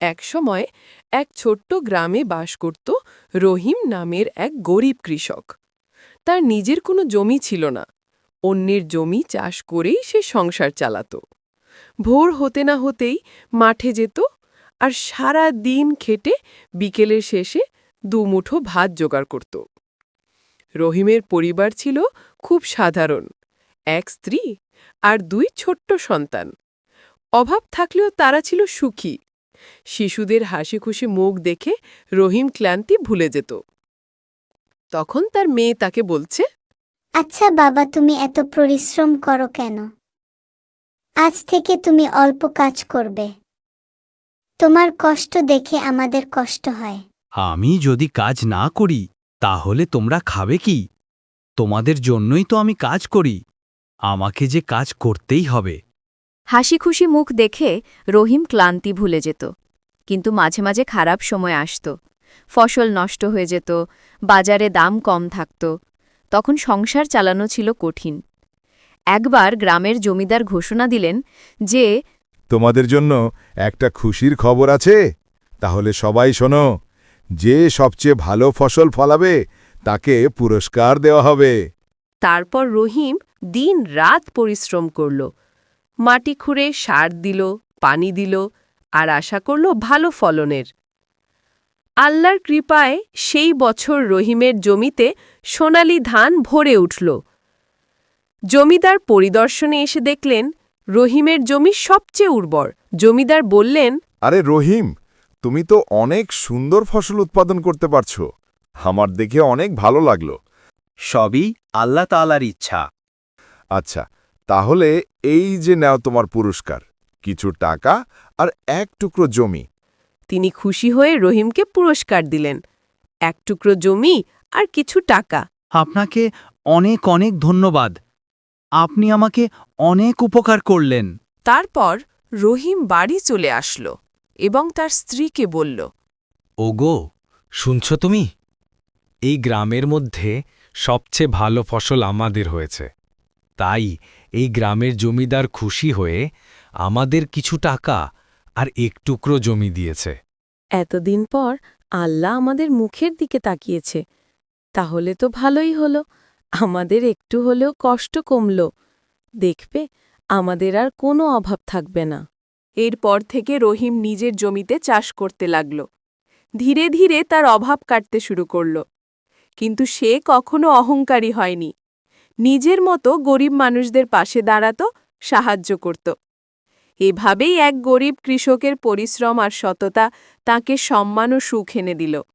একসময় এক ছোট্ট গ্রামে বাস করত রহিম নামের এক গরিব কৃষক। তার নিজের কোনো জমি ছিল না, অন্যের জমি চাষ করেই সে সংসার চালাত। ভোর হতে না হতেই মাঠে যেত আর সারা দিন খেটে বিকেলের শেষে দুমুঠো ভাত জোগাড় করত। রহিমের পরিবার ছিল খুব সাধারণ, এক স্ত্রী আর দুই ছোট্ট সন্তান। অভাব থাকলেও তারা ছিল সুখী। শিশুদের হাসি খুশি মুখ দেখে রহিম ক্লান্তি ভুলে যেত। তখন তার মেয়ে তাকে বলছে আচ্ছা বাবা তুমি এত পরিশ্রম করো কেন? আজ থেকে তুমি অল্প কাজ করবে। তোমার কষ্ট দেখে আমাদের কষ্ট হয়। আমি যদি কাজ না করি তাহলে তোমরা খাবে কি? তোমাদের জন্যই তো আমি কাজ করি। আমাকে যে কাজ করতেই হবে। হাসি খুশি মুখ দেখে রহিম ক্লান্তি ভুলে যেত। কিন্তু মাঝে মাঝে খারাপ সময় আসত। ফসল নষ্ট হয়ে যেত বাজারে দাম কম থাকত। তখন সংসার চালানো ছিল কঠিন। একবার গ্রামের জমিদার ঘোষণা দিলেন যে তোমাদের জন্য একটা খুশির খবর আছে। তাহলে সবাই শোনো যে সবচেয়ে ভালো ফসল ফলাবে তাকে পুরস্কার দেওয়া হবে। তারপর রহিম দিন রাত পরিশ্রম করল। মাটি খুঁড়ে সার দিল পানি দিল আর আশা করল ভালো ফলনের। আল্লাহর কৃপায় সেই বছর রহিমের জমিতে সোনালি ধান ভরে উঠল। জমিদার পরিদর্শনে এসে দেখলেন রহিমের জমি সবচেয়ে উর্বর। জমিদার বললেন আরে রহিম তুমি তো অনেক সুন্দর ফসল উৎপাদন করতে পারছ। আমার দেখে অনেক ভালো লাগল। সবই আল্লাহ তালার ইচ্ছা। আচ্ছা তাহলে এই যে নাও তোমার পুরস্কার কিছু টাকা আর এক টুকরো জমি। তিনি খুশি হয়ে রহিমকে পুরস্কার দিলেন। এক টুকরো জমি আর কিছু টাকা। আপনাকে অনেক অনেক ধন্যবাদ। আপনি আমাকে অনেক উপকার করলেন। তারপর রহিম বাড়ি চলে আসল এবং তার স্ত্রীকে বলল ওগো শুনছ তুমি? এই গ্রামের মধ্যে সবচেয়ে ভালো ফসল আমাদের হয়েছে। তাই এই গ্রামের জমিদার খুশি হয়ে আমাদের কিছু টাকা আর এক টুকরো জমি দিয়েছে। এতদিন পর আল্লাহ আমাদের মুখের দিকে তাকিয়েছে। তাহলে তো ভালোই হলো। আমাদের একটু হলেও কষ্ট কমল। দেখবে, আমাদের আর কোনো অভাব থাকবে না। এরপর থেকে রহিম নিজের জমিতে চাষ করতে লাগল। ধীরে ধীরে তার অভাব কাটতে শুরু করল। কিন্তু সে কখনো অহংকারী হয়নি। নিজের মতো গরিব মানুষদের পাশে দাঁড়াত, সাহায্য করত। এভাবেই এক গরিব কৃষকের পরিশ্রম আর সততা তাকে সম্মান ও সুখ এনে দিল।